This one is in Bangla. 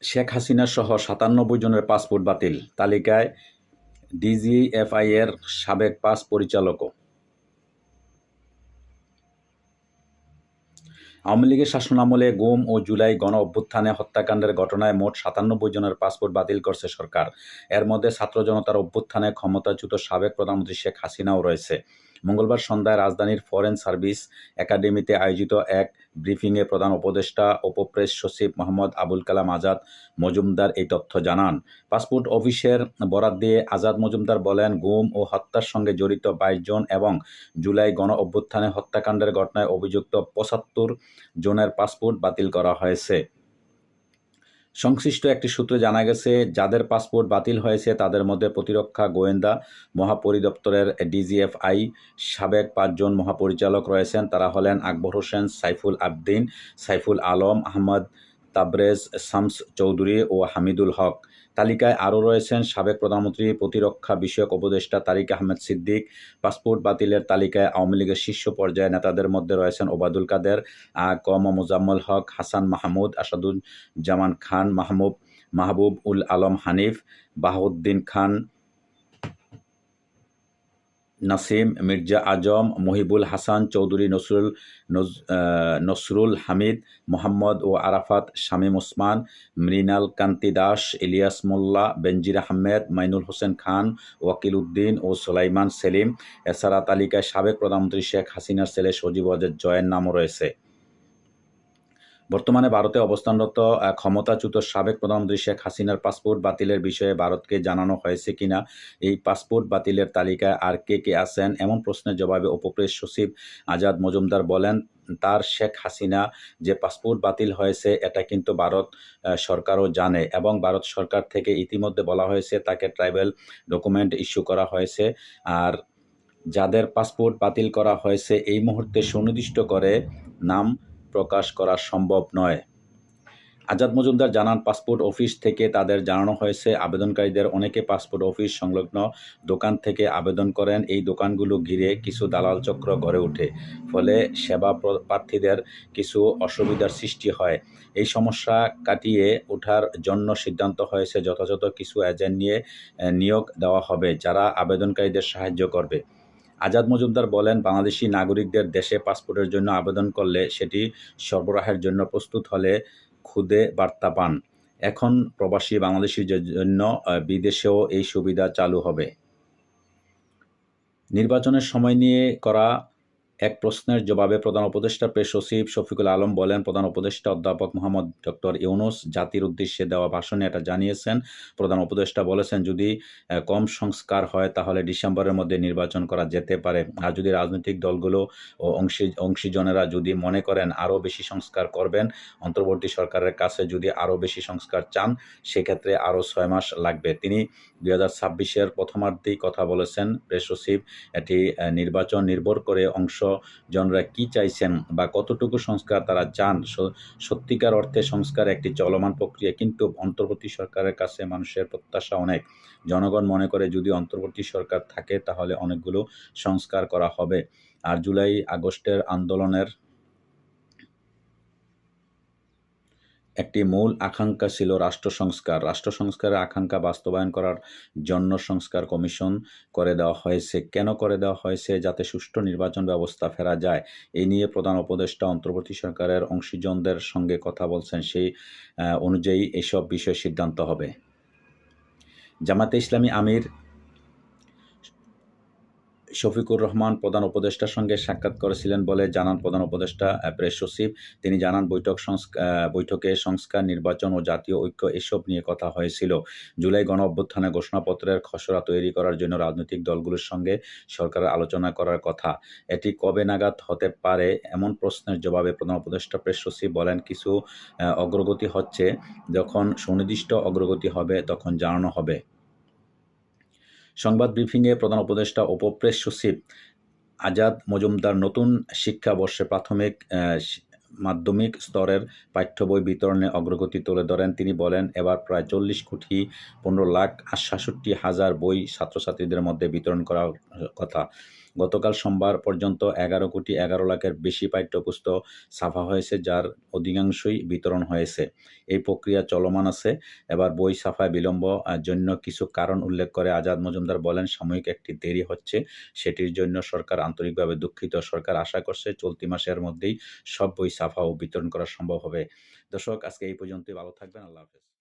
শেখ হাসিনা সহ সাতানব্বই জনের পাসপোর্ট বাতিল। তালিকায় ডিজিএফআই এর সাবেক পাস পরিচালকও। আওয়ামী লীগের শাসনামলে গুম ও জুলাই গণ অভ্যুত্থানে হত্যাকাণ্ডের ঘটনায় মোট সাতানব্বই জনের পাসপোর্ট বাতিল করছে সরকার। এর মধ্যে ছাত্র জনতার অভ্যুত্থানে ক্ষমতাচ্যুত সাবেক প্রধানমন্ত্রী শেখ হাসিনাও রয়েছে। মঙ্গলবার সন্ধ্যায় রাজধানীর ফরেন সার্ভিস একাডেমিতে আয়োজিত এক ব্রিফিংয়ে প্রধান উপদেষ্টা উপপ্রেস সচিব মোহাম্মদ আবুল কালাম আজাদ মজুমদার এই তথ্য জানান। পাসপোর্ট অফিসের বরাত দিয়ে আজাদ মজুমদার বলেন, গুম ও হত্যার সঙ্গে জড়িত বাইশ জন এবং জুলাই গণ অভ্যুত্থানে হত্যাকাণ্ডের ঘটনায় অভিযুক্ত পঁচাত্তর জনের পাসপোর্ট বাতিল করা হয়েছে। সংশ্লিষ্ট একটি সূত্রে জানা গেছে, যাদের পাসপোর্ট বাতিল হয়েছে তাদের মধ্যে প্রতিরক্ষা গোয়েন্দা মহাপরিদপ্তরের ডিজিএফআই সাবেক পাঁচজন মহাপরিচালক রয়েছেন। তারা হলেন আকবর হোসেন, সাইফুল আবদিন, সাইফুল আলম, আহমদ তাবরেজ, শামস চৌধুরী ও হামিদুল হক। তালিকায় আরও রয়েছেন সাবেক প্রধানমন্ত্রী, প্রতিরক্ষা বিষয়ক উপদেষ্টা তারিক আহমেদ সিদ্দিক, পাসপোর্ট বাতিলের তালিকায় আওয়ামী লীগের শীর্ষ পর্যায়ে নেতাদের মধ্যে রয়েছেন ওবায়দুল কাদের কম মোজাম্মল হক, হাসান মাহমুদ, আসাদুজ্জামান খান, মাহমুব মাহবুব উল আলম হানিফ, বাহাউদ্দিন খান নাসিম, মির্জা আজম, মহিবুল হাসান চৌধুরী, নসরুল নসরুল হামিদ, মোহাম্মদ ও আরাফাত, শামীম ওসমান, মৃণাল কান্তি দাস, ইলিয়াস মোল্লা, বেনজির আহমেদ, মাইনুল হোসেন খান, ওয়াকিল উদ্দিন ও সোলাইমান সেলিম। এছাড়া তালিকায় সাবেক প্রধানমন্ত্রী শেখ হাসিনার ছেলে সজীব জয়ের নামও রয়েছে। বর্তমানে ভারতে অবস্থানরত ক্ষমতাচ্যুত সাবেক প্রধানমন্ত্রী শেখ হাসিনার পাসপোর্ট বাতিলের বিষয়ে ভারতকে জানানো হয়েছে কিনা, এই পাসপোর্ট বাতিলের তালিকায় আর কে কে আছেন, এমন প্রশ্নের জবাবে উপপ্রেস সচিব আজাদ মজুমদার বলেন, তার শেখ হাসিনা যে পাসপোর্ট বাতিল হয়েছে, এটা কিন্তু ভারত সরকারও জানে এবং ভারত সরকার থেকে ইতিমধ্যে বলা হয়েছে তাকে ট্রাইবেল ডকুমেন্ট ইস্যু করা হয়েছে। আর যাদের পাসপোর্ট বাতিল করা হয়েছে, এই মুহূর্তে সুনির্দিষ্ট করে নাম প্রকাশ করা সম্ভব নয়। আজাদ মজুমদার জানান, পাসপোর্ট অফিস থেকে তাদের জানানো হয়েছে, আবেদনকারীদের অনেকে পাসপোর্ট অফিস সংলগ্ন দোকান থেকে আবেদন করেন। এই দোকানগুলো ঘিরে কিছু দালাল চক্র গড়ে ওঠে, ফলে সেবা প্রার্থীদের কিছু অসুবিধার সৃষ্টি হয়। এই সমস্যা কাটিয়ে ওঠার জন্য সিদ্ধান্ত হয়েছে, যথাযথ কিছু এজেন্ট নিয়ে নিয়োগ দেওয়া হবে, যারা আবেদনকারীদের সাহায্য করবে। আজাদ মজুমদার বলেন, বাংলাদেশি নাগরিকদের দেশে পাসপোর্টের জন্য আবেদন করলে সেটি সরবরাহের জন্য প্রস্তুত হলে খুদে বার্তা পান। এখন প্রবাসী বাংলাদেশিদের জন্য বিদেশেও এই সুবিধা চালু হবে। নির্বাচনের সময় নিয়ে করা এক প্রশ্নের জবাবে প্রধান উপদেষ্টা প্রেস সচিব শফিকুল আলম বলেন, প্রধান উপদেষ্টা অধ্যাপক মোহাম্মদ ডক্টর ইউনুস জাতির উদ্দেশ্যে দেওয়া ভাষণে এটা জানিয়েছেন। প্রধান উপদেষ্টা বলেছেন, যদি কম সংস্কার হয় তাহলে ডিসেম্বরের মধ্যে নির্বাচন করা যেতে পারে। আর যদি রাজনৈতিক দলগুলো ও অংশী, অংশীজনেরা যদি মনে করেন আরও বেশি সংস্কার করবেন, অন্তর্বর্তী সরকারের কাছে যদি আরও বেশি সংস্কার চান, সেক্ষেত্রে আরও ছয় মাস লাগবে। তিনি দুই হাজার ছাব্বিশের প্রথমার্ধেই কথা বলেছেন। প্রেস সচিব এটি নির্বাচন নির্ভর করে অংশ জনরা কি চাইছেন বা কতটুকু সংস্কার তারা চান? সত্যিকার অর্থে সংস্কার একটি চলমান প্রক্রিয়া, কিন্তু অন্তর্বর্তী সরকারের কাছে মানুষের প্রত্যাশা অনেক। জনগণ মনে করে যদি অন্তর্বর্তী সরকার থাকে তাহলে অনেকগুলো সংস্কার করা হবে। আর জুলাই আগস্টের আন্দোলনের একটি মূল আকাঙ্ক্ষা ছিল রাষ্ট্র সংস্কার। রাষ্ট্র সংস্কারের আকাঙ্ক্ষা বাস্তবায়ন করার জন্য সংস্কার কমিশন করে দেওয়া হয়েছে। কেন করে দেওয়া হয়েছে? যাতে সুষ্ঠু নির্বাচন ব্যবস্থা ফেরা যায়। এই নিয়ে প্রধান উপদেষ্টা অন্তর্বর্তী সরকারের অংশীজনদের সঙ্গে কথা বলছেন। সেই অনুযায়ী এসব বিষয়ে সিদ্ধান্ত হবে। জামাতে ইসলামী আমির শফিকুর রহমান প্রধান উপদেষ্টার সঙ্গে সাক্ষাৎ করেছিলেন বলে জানান প্রধান উপদেষ্টা প্রেস সচিব। তিনি জানান, বৈঠক বৈঠকে সংস্কার, নির্বাচন ও জাতীয় ঐক্য এসব নিয়ে কথা হয়েছিল। জুলাই গণ অভ্যুত্থানে ঘোষণাপত্রের খসড়া তৈরি করার জন্য রাজনৈতিক দলগুলোর সঙ্গে সরকারের আলোচনা করার কথা। এটি কবে নাগাদ হতে পারে এমন প্রশ্নের জবাবে প্রধান উপদেষ্টা প্রেস সচিব বলেন, কিছু অগ্রগতি হচ্ছে। যখন সুনির্দিষ্ট অগ্রগতি হবে, তখন জানানো হবে। সংবাদ ব্রিফিংয়ে প্রধান উপদেষ্টা উপপ্রেস সচিব আজাদ মজুমদার নতুন শিক্ষাবর্ষে প্রাথমিক মাধ্যমিক স্তরের পাঠ্য বই বিতরণে অগ্রগতি তুলে ধরেন। তিনি বলেন, এবার প্রায় চল্লিশ কোটি পনেরো লাখ সাতষট্টি হাজার বই ছাত্রছাত্রীদের মধ্যে বিতরণ করার কথা। গতকাল সোমবার পর্যন্ত এগারো কোটি এগারো লাখের বেশি পাঠ্যপুস্তক ছাপা হয়েছে, যার অধিকাংশই বিতরণ হয়েছে। এই প্রক্রিয়া চলমান আছে। এবার বই ছাপায় বিলম্ব জন্য কিছু কারণ উল্লেখ করে আজাদ মজুমদার বলেন, সাময়িক একটি দেরি হচ্ছে। সেটির জন্য সরকার আন্তরিকভাবে দুঃখিত। সরকার আশা করছে চলতি মাসের মধ্যেই সব বই ছাপা ও বিতরণ করা সম্ভব হবে। দর্শক, আজকে এই পর্যন্তই। ভালো থাকবেন। আল্লাহ হাফেজ।